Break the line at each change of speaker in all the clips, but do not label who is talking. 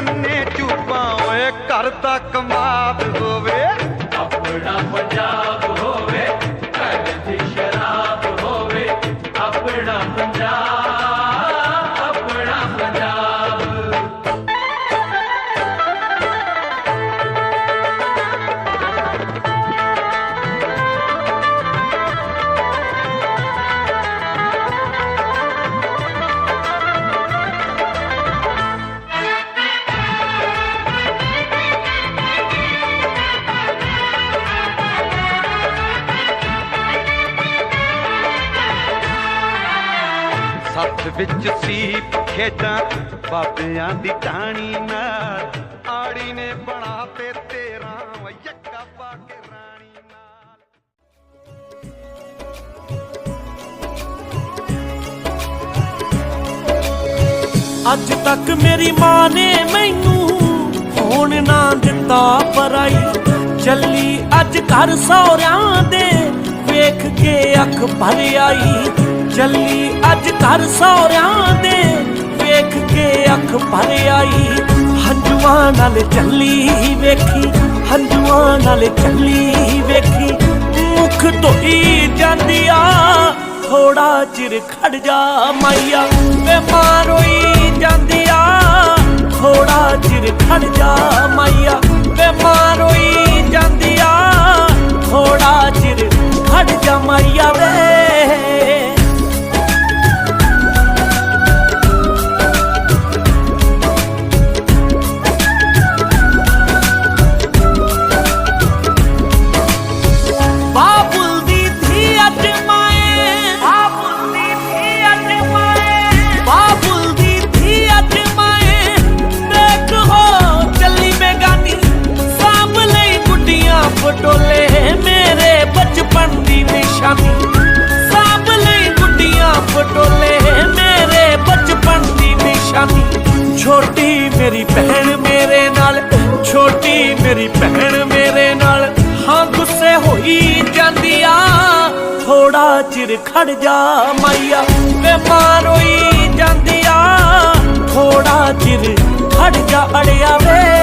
ਕੰਨੇ ਚੂਪਾ ਓਏ ਘਰ ਦਾ ਕਮਾਲ ਹੀ ਖੇਡਾਂ ਬਾਬਿਆਂ ਦੀ ਟਾਣੀ ਨਾਲ। ਆੜੀ ਨੇ ਬਣਾ ਤੇ ਤੇਰਾ ਯੱਕਾ ਪਾ ਕੇ ਰਾਣੀ ਨਾਲ।
ਅੱਜ ਤੱਕ ਮੇਰੀ ਮਾਂ ਨੇ ਮੈਨੂੰ ਹੋਣ ਨਾ ਦਿੱਤਾ ਪਰਾਈ ਚੱਲੀ ਅੱਜ ਘਰ ਸੌਰਿਆਂ ਦੇ। ਵੇਖ ਕੇ ਅੱਖ ਭਰ ਆਈ। ਚੱਲੀ ਅੱਜ ਘਰ ਸੌਰਿਆਂ ਦੇ। ਵੇਖ ਕੇ ਅੱਖ ਭਰ ਆਈ, ਹੰਝੂਆਂ ਨਾਲ ਚੱਲੀ ਵੇਖੀ, ਹੰਝੂਆਂ ਨਾਲ ਚੱਲੀ ਵੇਖੀ। ਮੁਖ ਧੋਈ ਜਾਂਦੀ ਆ ਥੋੜਾ ਚਿਰ ਖੜ ਜਾ ਮਾਇਆ ਮੈਂ ਮਾਰੋਈ ਜਾਂਦੀ ਆ ਥੋੜਾ ਚਿਰ ਖੜ ਜਾ ਮਾਇਆ ਮੈਂ ਮਾਰੋਈ ਜਾਂਦੀ ਆ ਥੋੜਾ ਚਿਰ ਖੜ ਜਾ ਮਾਇਆ ਵੇ। ਸਿਰ ਖੜ ਜਾ ਮਾਇਆ ਵੇ ਮਾਂ ਰੋਈ ਜਾਂਦੀ ਆ ਥੋੜਾ ਚਿਰ ਖੜ ਜਾ ਅੜਿਆ ਵੇ।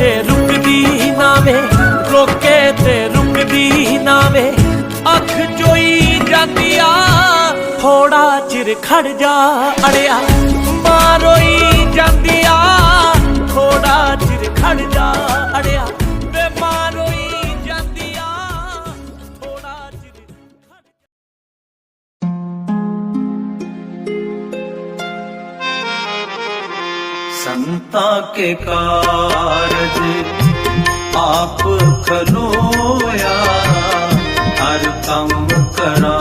ਤੇ ਰੁਕਦੀ ਨਾ ਵੇ, ਰੋਕੇ ਤੇ ਰੁਕਦੀ ਨਾ ਵੇ। ਅੱਖ ਚੋਈ ਜਾਂਦੀ ਆ ਥੋੜਾ ਚਿਰ ਖੜ ਜਾ ਅੜਿਆ। ਮਾਰੋਈ ਜਾਂਦੀ ਆ ਥੋੜਾ ਚਿਰ ਖੜ ਜਾ
ਅੜਿਆ। संता के कारज आप खलोया हर कम करा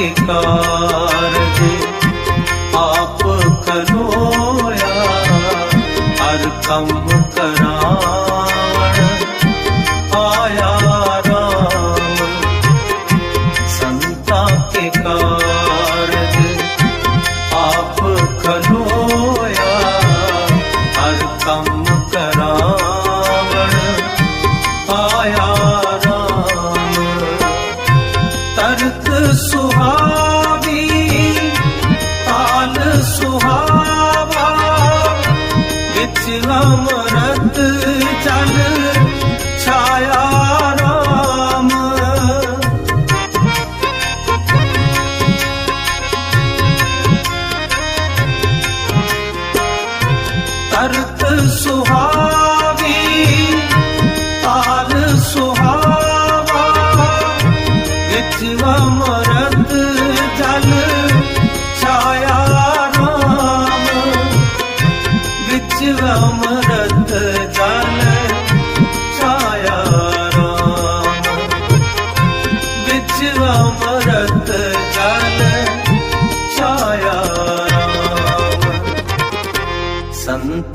ਕੇ ਕਾਰਜ ਆਪ ਕਨੋਇਆ ਹਰ ਕੰਮ ਕਰਾਵਣ ਆਇਆ ਰਾਮ। ਸੰਤਾ ਕੇ ਕਾਰਜ ਆਪ ਕਨੋਇਆ ਹਰ ਕੰਮ ਕਰਾਵਣ ਆਇਆ ਰਾਮ। ਤਰਕ ਸੋ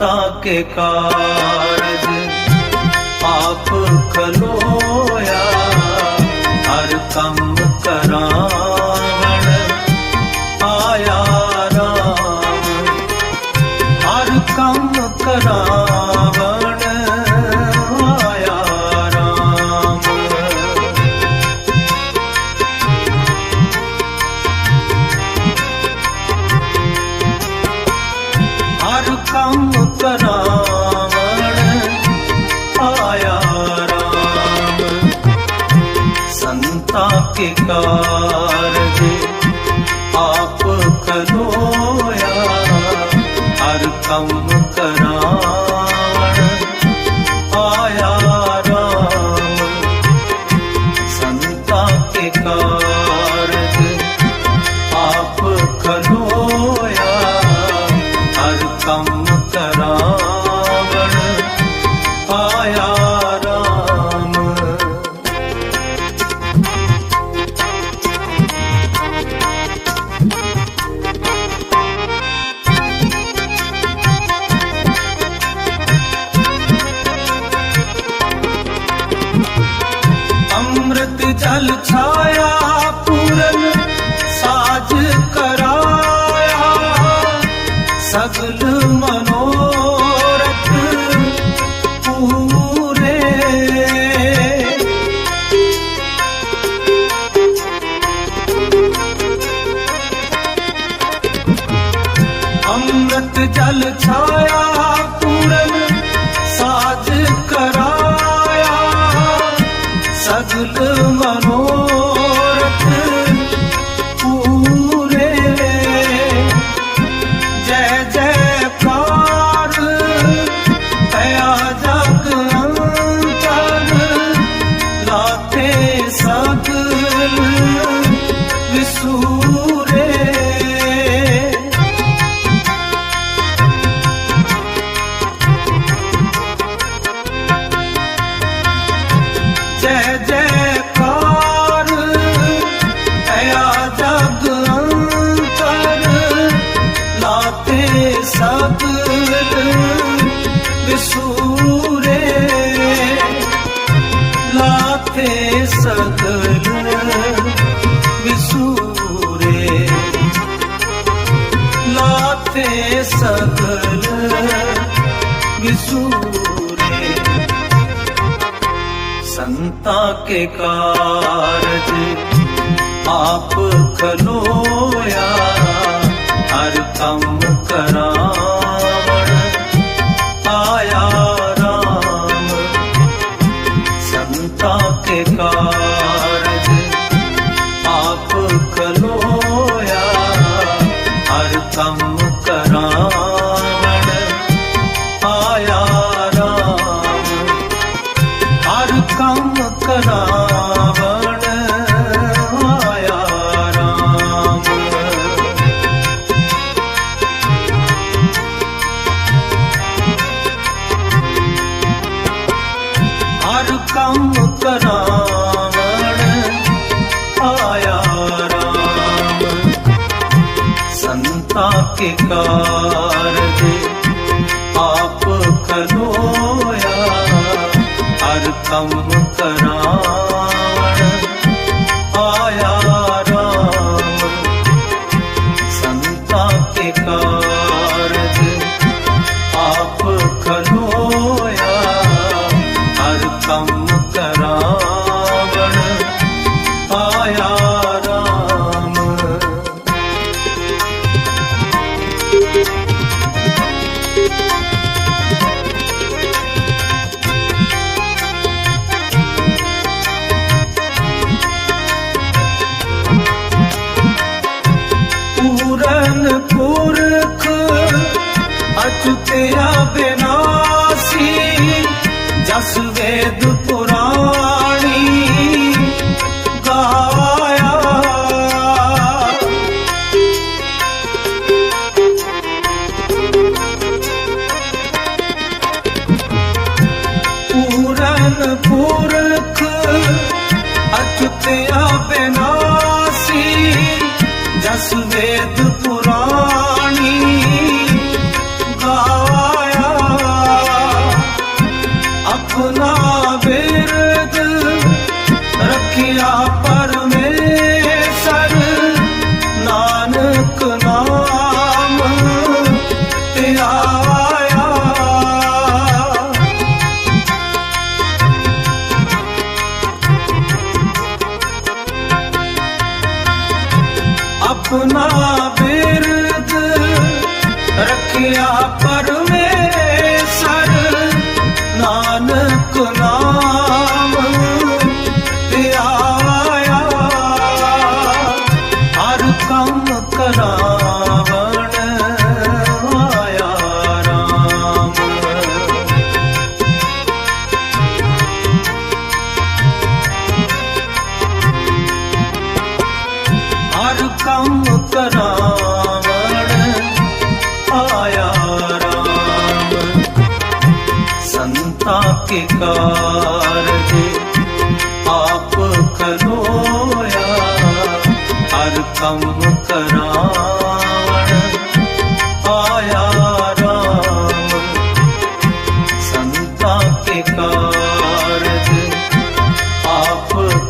ताके कारज आप खलोया हर कम करा হাকিকত চাল ছা ਜਾਏ ਸਕਲ ਵਿਸੂਰੇ ਸੰਤਾ ਕੇ ਕਾਰਜ ਆਪ ਖਲੋਇਆ ਹਰ ਕੰਮ ਕਰਾਂ ਸ਼ਿਕਾਰ ਦੇ ਆਪ ਖਨੋਇਆ ਹਰ
ਤਮ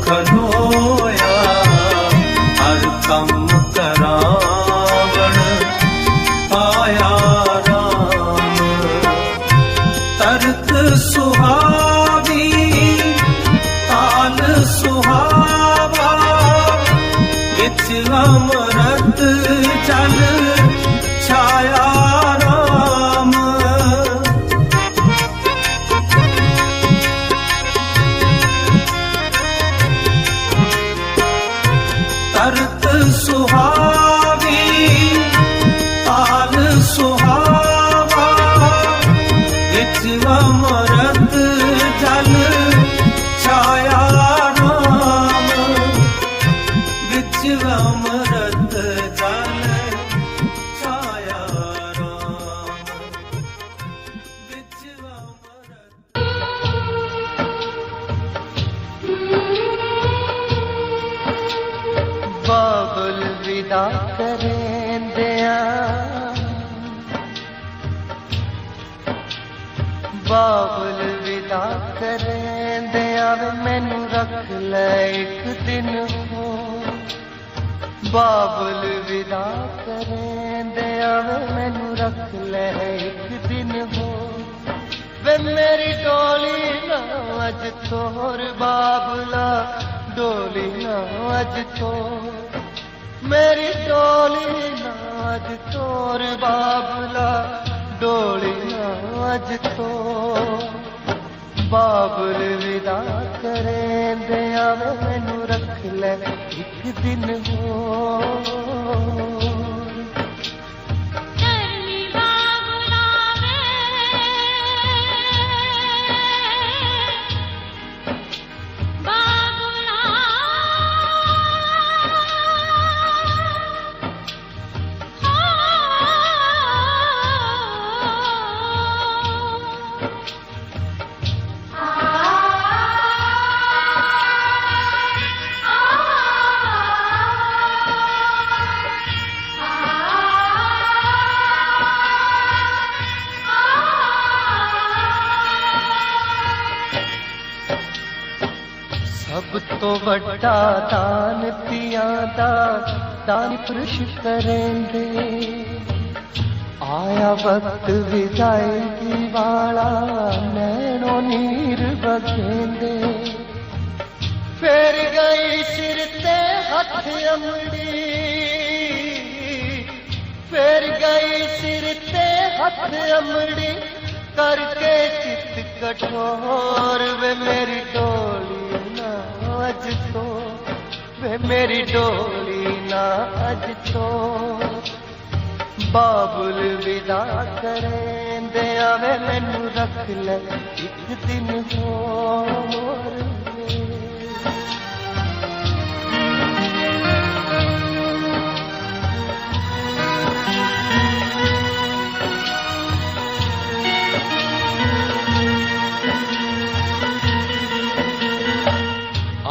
ಕನು ਨਾ ਅੱਜ ਤੋਰ ਬਾਬਲਾ ਡੋਲੀ ਨਾ ਅੱਜ ਤੋਰ ਮੇਰੀ ਡੋਲੀ ਨਾ ਅੱਜ ਤੋਰ ਬਾਬਲਾ ਡੋਲੀ ਨਾ ਅੱਜ ਤੋਰ ਬਾਬਲ ਵਿਦਾ ਕਰੇਂਦੇ ਆਵੇ ਮੈਨੂੰ ਰੱਖ ਵੱਡਾ ਦਾਨ ਤੀਆਂ ਦਾ ਦਾਨ ਪੁਰਸ਼ ਕਰੇਂਦੇ ਆਇਆ ਵਕਤ ਵਿਦਾਇਗੀ ਵਾਲਾ, ਨੈਣੋ ਨੀਰ ਬਗੇਂਦੇ ਫੇਰ ਗਈ ਸਿਰ ਤੇ ਹੱਥ ਅਮੜੀ। ਫੇਰ ਗਈ ਸਿਰ ਤੇ ਹੱਥ ਅਮੜੀ, ਕਰਕੇ ਚਿੱਤ ਕਠੋਰ ਵੇ ਮੇਰੀ ਡੋਲੀ ਅੱਜ ਤੋਂ ਵੇ ਮੇਰੀ ਡੋਲੀ ਨਾ ਅੱਜ ਤੋਂ। ਬਾਬੁਲ ਵਿਦਾ ਕਰੇਂਦੇ ਆਵੇ ਮੈਨੂੰ ਰੱਖ ਲੈ ਇੱਕ ਦਿਨ ਹੋਰ।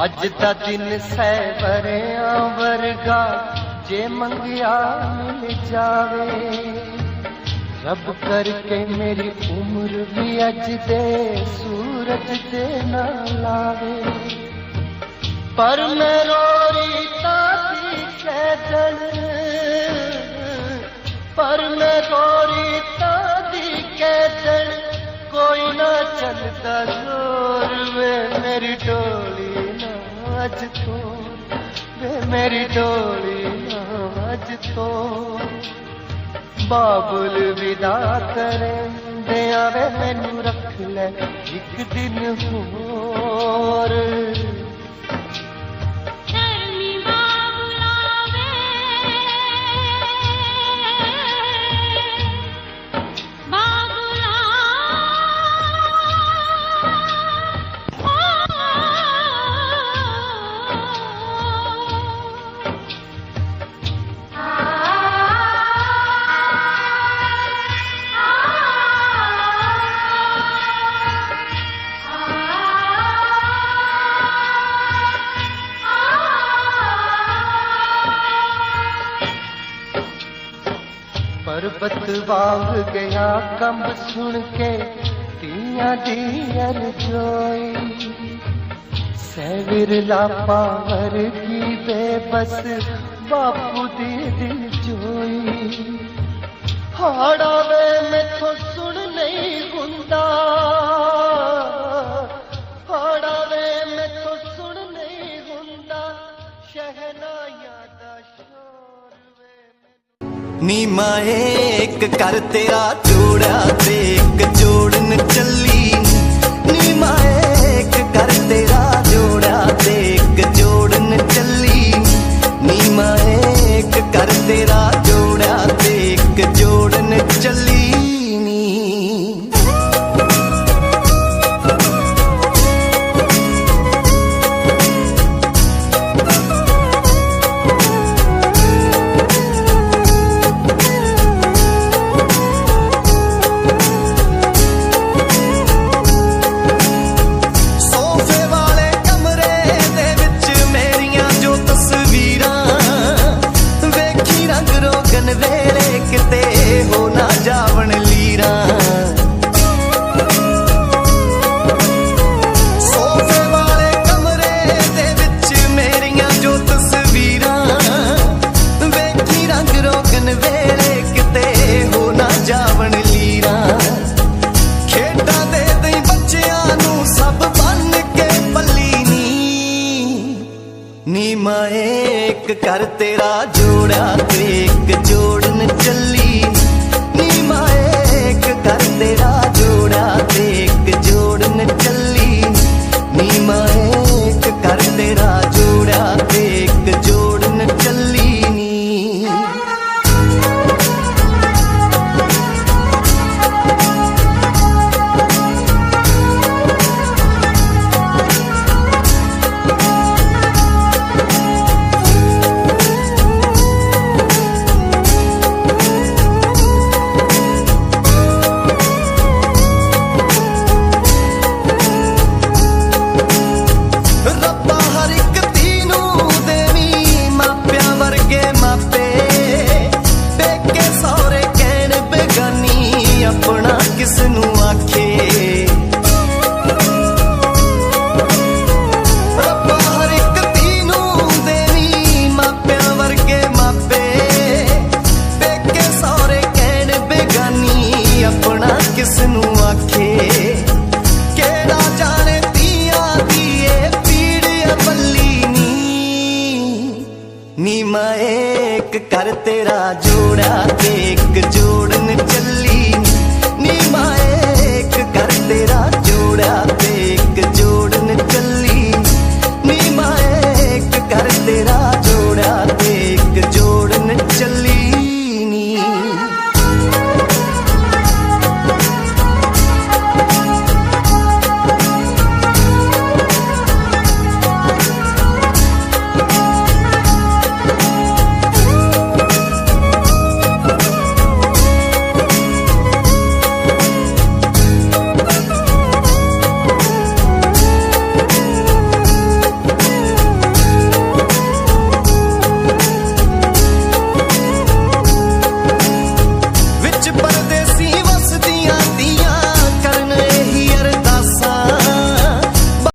ਅੱਜ ਦਾ ਦਿਨ ਸੈ ਸਹਿਬਰਿਆਂ ਵਰਗਾ ਜੇ ਮੰਗਿਆ ਮਿਲ ਜਾਵੇ। ਰੱਬ ਕਰਕੇ ਮੇਰੀ ਉਮਰ ਵੀ ਅੱਜ ਦੇ ਸੂਰਜ ਤੇ ਨਾ ਲਾਵੇ। ਪਰ ਮੈਂ ਰੋਰੀ ਤਾਦੀ ਕਹਿਣ ਪਰ ਮੈਂ ਰੋਰੀ ਤਾਦੀ ਕਹਿਣ ਕੋਈ ਨਾ ਚੱਲਦਾ ਜ਼ੋਰ ਵੇ ਮੇਰੀ ਡੋਲੀ ਅੱਜ ਤੋਂ ਵੇ ਮੇਰੀ ਡੋਲੀ ਨਾ ਅੱਜ ਤੋਂ ਬਾਬੁਲ ਵਿਦਾ ਕਰੇਂਦੇ ਆਵੇ ਮੈਨੂੰ ਰੱਖ ਲੈ ਇੱਕ ਦਿਨ ਹੋਰ। ਵਾਂਗ ਗਿਆ ਕੰਬ ਸੁਣ ਕੇ ਤੀਆਂ ਦੀ ਅਰਜ਼ੋਈ ਸੈਵਿਰ ਪਾਵਰ ਕੀ ਬੇਬਸ ਬਾਪੂ ਦੀ ਦਿਲ ਜੋਈ ਹਾੜਾ ਵੇ ਮੈਥੋਂ ਸੁਣ ਨਹੀਂ ਹੁੰਦਾ। ਹਾੜਾ ਵੇ ਮੈਥੋਂ ਸੁਣ ਨਹੀਂ ਹੁੰਦਾ। ਸ਼ਹਿਨਾਈਆਂ ਦਾ ਸ਼ੋਰ ਵੇ।
ਨੀ ਮਾਏ ਇੱਕ ਕਰ ਤੇਰਾ ਜੋੜਾ ਤੇ ਇੱਕ ਜੋੜਨ ਚੱਲੀ। ਨੀ ਮਾਏ ਇੱਕ ਕਰ ਤੇਰਾ ਜੋੜਾ ਤੇ ਇੱਕ ਜੋੜਨ ਚੱਲੀ। ਨੀ ਮਾਏ ਇੱਕ ਕਰ ਤੇਰਾ ਇੱਕ ਕਰ ਤੇਰਾ ਜੋੜਾ ਤੇ ਇੱਕ ਜੋੜਨ ਚੱਲੀ ਨੀ ਮਾਏ ਇੱਕ ਕਰ ਤੇਰਾ